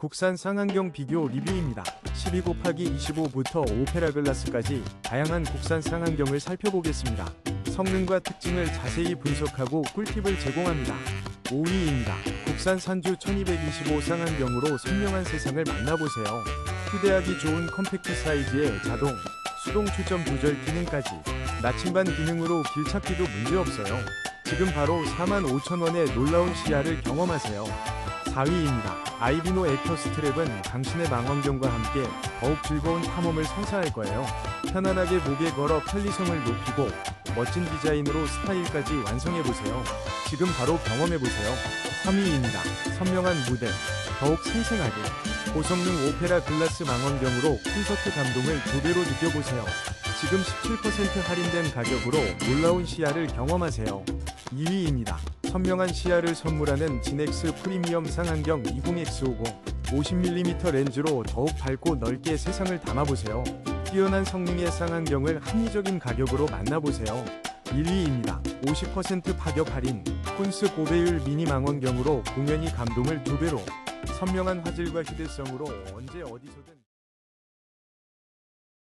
국산 쌍안경 비교 리뷰입니다. 12 곱하기 25부터 오페라 글라스까지 다양한 국산 쌍안경을 살펴보겠습니다. 성능과 특징을 자세히 분석하고 꿀팁을 제공합니다. 5위입니다. 국산 산주 1225 쌍안경으로 선명한 세상을 만나보세요. 휴대하기 좋은 컴팩트 사이즈에 자동, 수동 초점 조절 기능까지 나침반 기능으로 길찾기도 문제없어요. 지금 바로 45,000원의 놀라운 시야를 경험하세요. 4위입니다. 아이비노 액터 스트랩은 당신의 망원경과 함께 더욱 즐거운 탐험을 선사할 거예요. 편안하게 목에 걸어 편리성을 높이고 멋진 디자인으로 스타일까지 완성해보세요. 지금 바로 경험해보세요. 3위입니다. 선명한 무대, 더욱 생생하게 고성능 오페라 글라스 망원경으로 콘서트 감동을 두 배로 느껴보세요. 지금 17% 할인된 가격으로 놀라운 시야를 경험하세요. 2위입니다. 선명한 시야를 선물하는 진엑스 프리미엄 쌍안경 20X50 50mm 렌즈로 더욱 밝고 넓게 세상을 담아보세요. 뛰어난 성능의 쌍안경을 합리적인 가격으로 만나보세요. 1위입니다. 50% 파격 할인 쿤스 고배율 미니 망원경으로 공연이 감동을 두 배로 선명한 화질과 휴대성으로 언제 어디서든